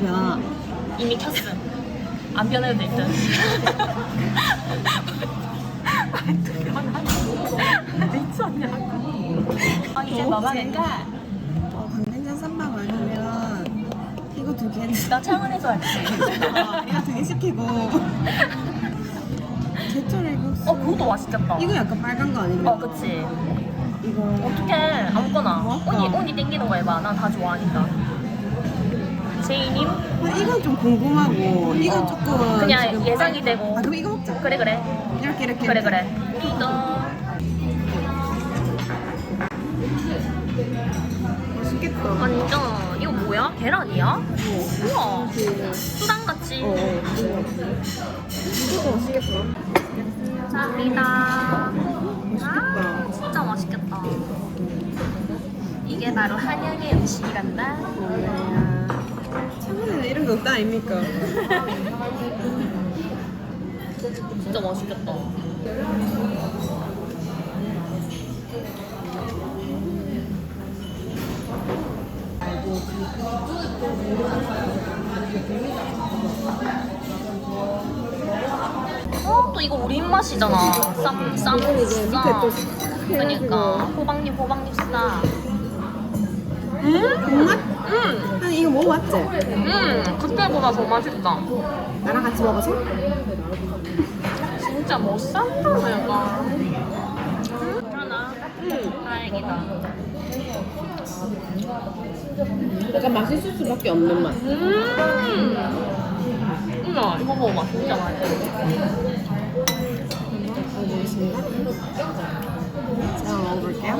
변하나? 이미 켰음. 안 변해도 될 듯. 미쳤냐고. 아, 이제 마마인가? 어, 강된장 쌈밥 아니면 이거 두 개. 나 창원에서 할게. 아, 이거 두개 시키고. 제철 이국수. 어, 그것도 맛있겠다. 이거 약간 빨간 거 아니면? 어, 그치. 이거. 어떡해. 아무거나. 뭐? 언니, 어. 언니 땡기는 거 해봐. 난 다 좋아하니까. 제이님? 아, 이건 좀 궁금하고 이건 어. 조금 그냥 지금 예상이 빨- 되고. 아 그럼 이거 먹자. 그래, 그래. 이렇게 이렇게. 그래. 그래. 또. 맛있겠다. 완전. 이거 뭐야? 계란이야? 우와. 수단같이. 어. 이거 맛있겠다. 감사합니다. 아. 진짜 맛있겠다. 이게 바로 한양의 음식이란다. 창원에는 이런 거 없다 아닙니까? 진짜 맛있겠다. 어, 또 이거 우리 입맛이잖아. 쌈, 쌈, 이제 밑에 쌈. 또 그러니까 호박잎, 호박잎 싸. 음? 정말? 음, 아니 이거 먹어봤지? 음, 그때보다 더 맛있다. 나랑 같이 먹어서? 진짜 못 산다 내가 음, 하나 음, 다행이다 약간 맛있을 수밖에 없는 맛. 음 우와 이거 먹어봐 진짜 맛있어 알겠습니다. 자 먹어볼게요.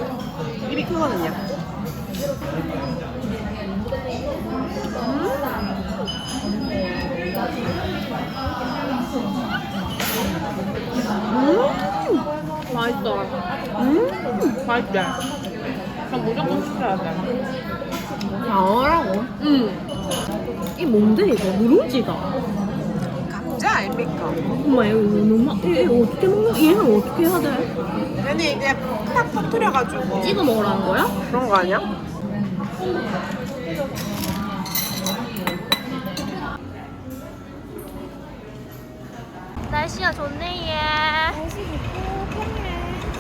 입이 크거든요. 음! 맛있어 음! 맛있지? 그럼 무조건 시켜야 돼 나오라고. 음. 이 뭔데 이거? 누룽지가. 감자 아닙니까? 엄마 이거 너무 얘 어떻게 먹는 얘는 어떻게 해야 돼? 아니 이게 팍 터트려가지고 찍어 먹으라는 거야? 그런 거 아니야? 날씨가 좋네 얘. 날씨 좋고 평일에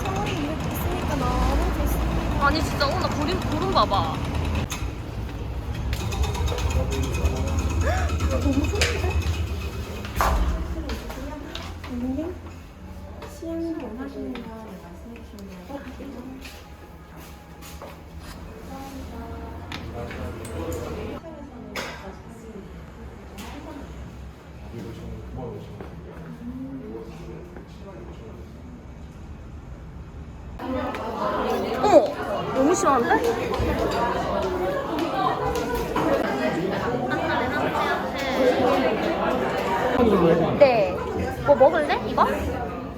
서울이 이렇게 있으니까 너무 좋습니다. 아니 진짜 오늘 구름, 구름 봐봐. 시향도 원하시는 거 말씀해 주시면 심한데? 네. 뭐 먹을래? 이거?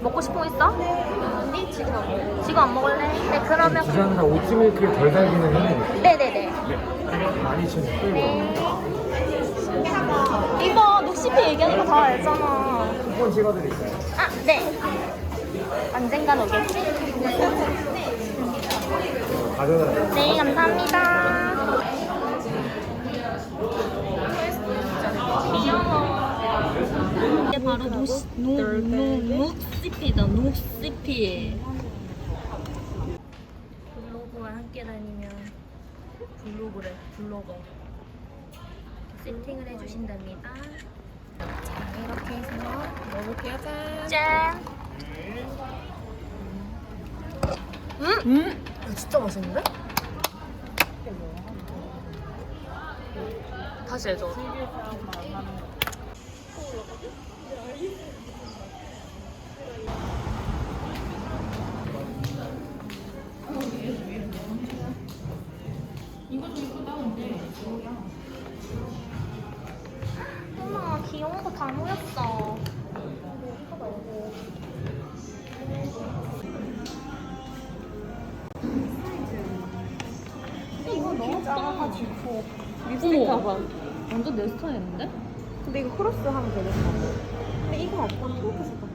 먹고 싶은 거 있어? 언니 지금 안 먹을래. 지금 안 먹을래? 네 그러면 부산 다 오트밀크를 덜 달기는 했는데 네네네. 많이 치는 네. 이거 녹시피 얘기하는 거다 알잖아. 쿠폰 찍어드릴까요? 아 네. 언젠간 오겠지? 네 감사합니다. 이게 바로 노시, 노, 노, 녹시피다 녹시피. 블로그와 함께 다니면 블로그래 블로거 세팅을 해주신답니다. 자 이렇게 해서 먹어볼게요. 짠. 짠. 음? 음? 진짜 맛있는데? 다시 해줘. 너무 작아가지고. 립스틱 가방 완전 내 스타일인데? 근데 이거 크로스 하면 되는 거. 근데 이거 약간 핑크 색깔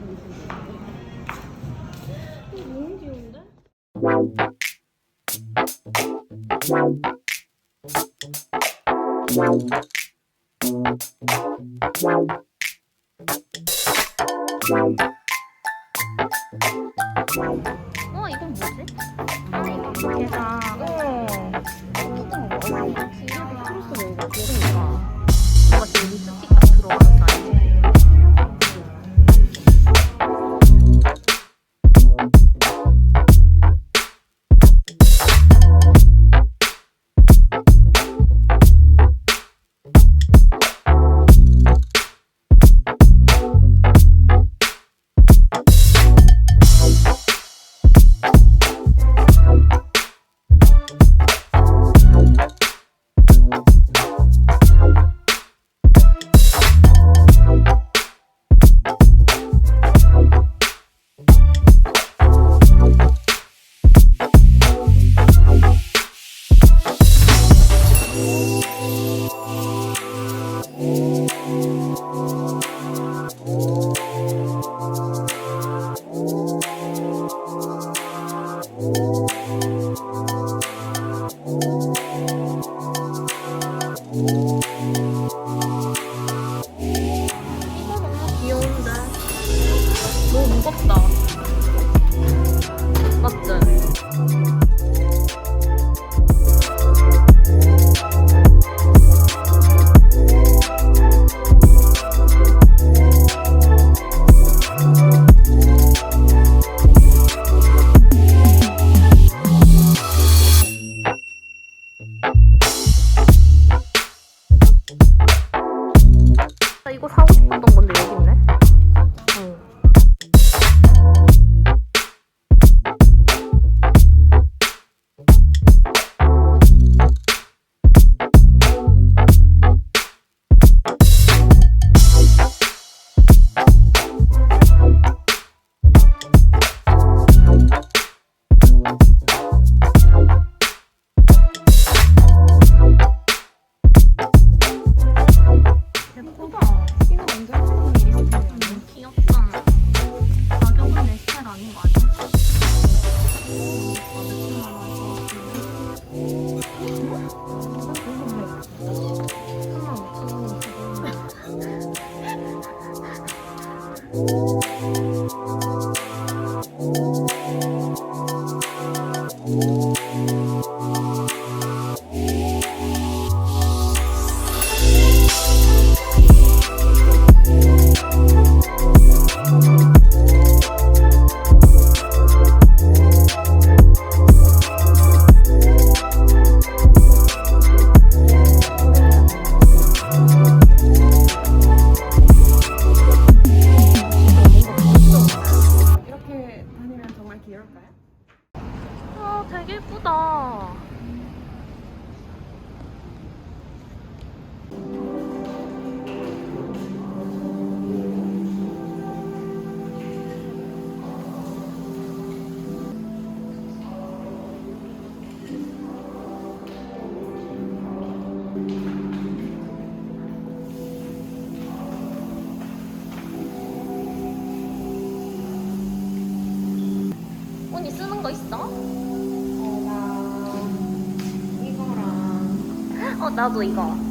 要做一个。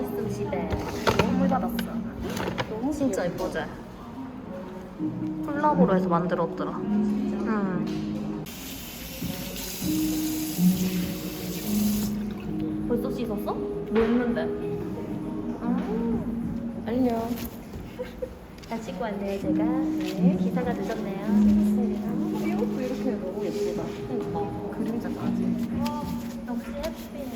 아이스 시대 선물 받았어. 너무 진짜 예쁘지? 콜라보로 해서 만들었더라. 음. 벌써 씻었어? 뭐 했는데? 음. 안녕. 다 씻고 왔네요, 제가. 네, 기사가 늦었네요. 음. 이것도 이렇게 너무 예쁘다. 그러니까. 그림자까지. 와, 역시 해피네.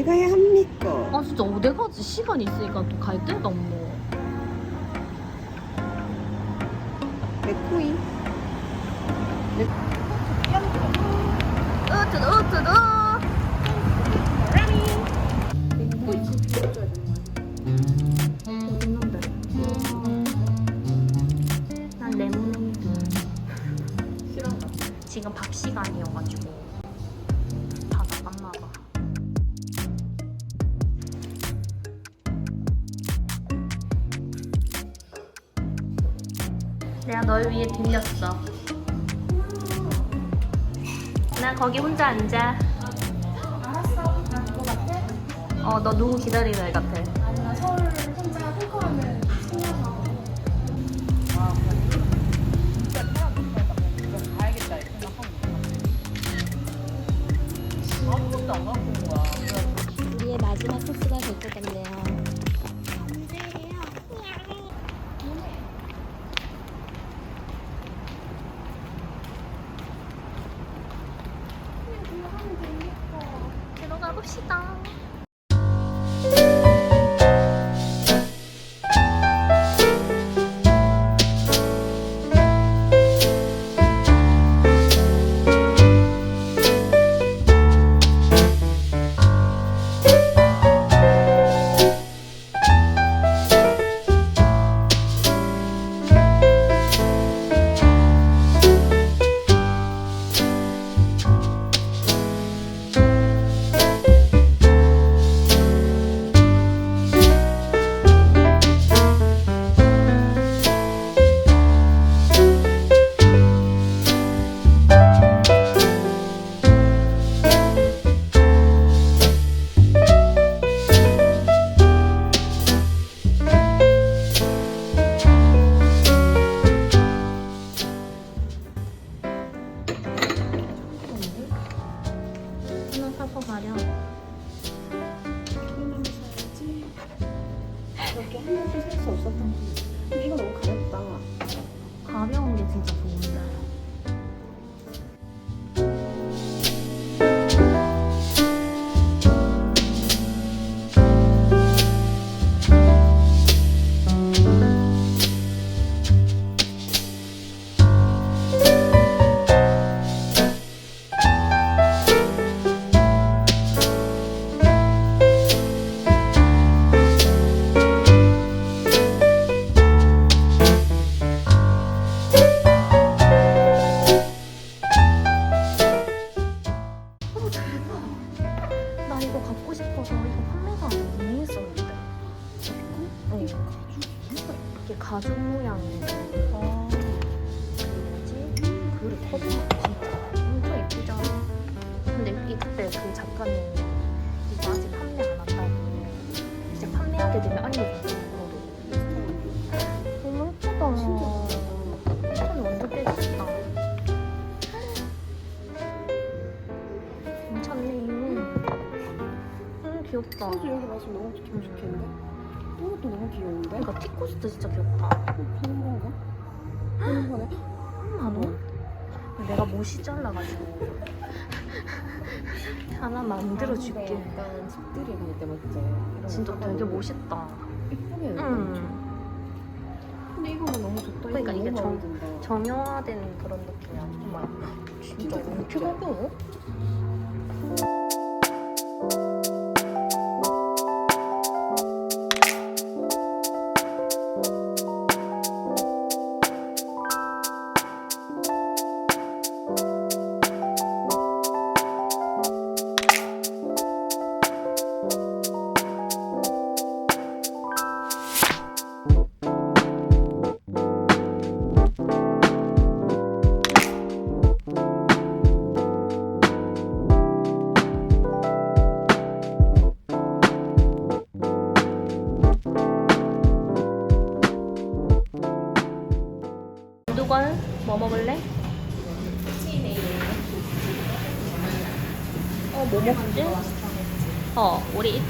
어디 가야 합니까? 아 진짜 어디 가지? 시간 있으니까 또 갈 데가 없노. 맥코이. 난 레모네이드. 지금 밥 시간이어가지고 널 위해 빌렸어. 나 거기 혼자 앉아. 알았어. 나그거 같아? 어, 너 누구 기다리는 애 같아. 판매하게 되면 알려줬어. 너무 예쁘다. 진짜 완전 깨졌다. 괜찮네. 음 귀엽다. 소주 여기 마시면 너무 좋긴 좋겠는데? 이것도 너무 귀여운데? 그러니까 티코스도 진짜 귀엽다. 어, 파는 건가? 파는 거네? 만 원? 내가 못이 잘라가지고 하나 만들어 줄게. 약간 집들이 다닐 때? 이런 진짜 거 되게 너무 멋있다. 이쁘게 응. 근데 이거는 너무 좋다. 그러니까 이거 이게 너무 정-. 정형화된 그런 느낌이야. 정말. 진짜 왜 이렇게 가벼워?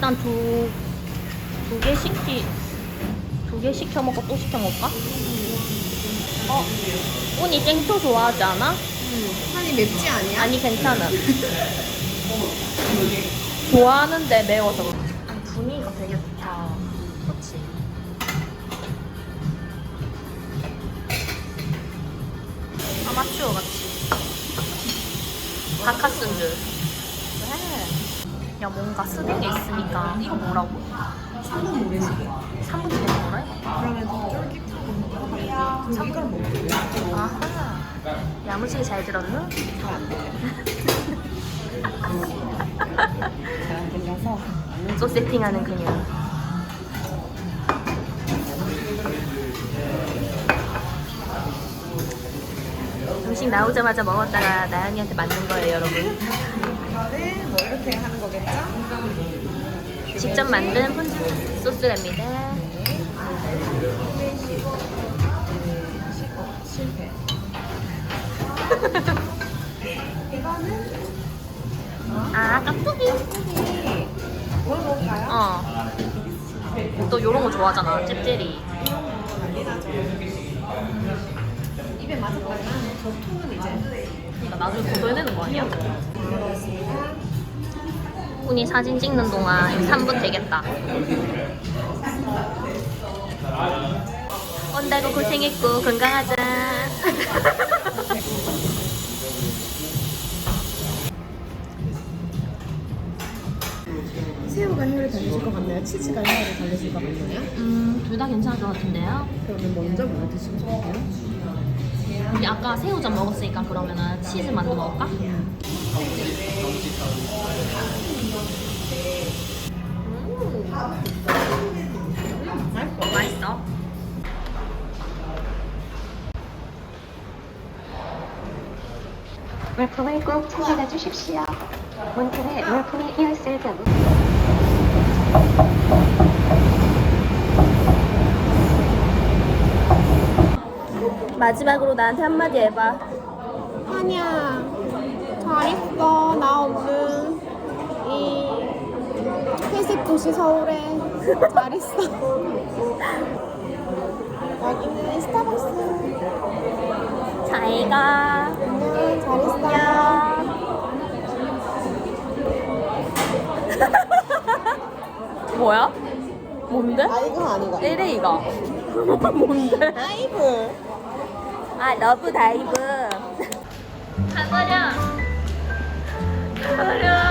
일단 두, 두 개 시키, 두 개 시켜 먹고 또 시켜 먹을까? 어, 운이 땡초 좋아하지 않아? 한이 맵지 않냐? 아니, 괜찮아. 좋아하는데 매워서. 아니, 분위기가 되게 좋다. 그렇지? 아마추어 같이. 바카스인 줄. 야 뭔가 쓰는 게 있으니까 이거 뭐라고? 3분 모래지. 3분 뒤에 뭐래? 그러면 더 쫄깃하고 그럼 이걸 먹고 아하. 야무지게 잘 들었누? 잘안 들려서 또 세팅하는 그녀. 음식 나오자마자 먹었다가 나연이한테 맞는 거예요, 여러분. 이거는 뭐 이렇게 하는 거겠죠? 직접 만든 폰즈 소스랍니다. 실패 이거는 아, 깍두기. 뭘 먹을까요? 어. 또 요런 거 좋아하잖아, 나죠 입에 맞을 거면 저 통은 이제 그러니까 나중에 보도해내는 거 아니야? 훈이 사진 찍는 동안 3분 되겠다. 온다고 고생했고 건강하자. 새우가 혀를 달래줄 것 같나요? 치즈가 혀를 달래줄 것 같나요? 음, 둘 다 괜찮을 것 같은데요? 그러면 먼저 뭐 드시고 싶으세요? 우리 아까 새우젓 먹었으니까 그러면은 치즈 만두 먹을까? 맛있어. 물품을 꼭 챙겨가 주십시오. 문틈에 물품이 끼어있을 경우 마지막으로 나한테 한마디 해봐. 아니야. 잘 있어. 나 없는 이 도시 서울에 잘 있어. 여기는 스타벅스. 잘 가. 안녕. 잘 있어. 뭐야? 뭔데? 아 이건 아니고 LA가. 뭔데? 아이브 아, 러브 다이브. 가버려. 가버려.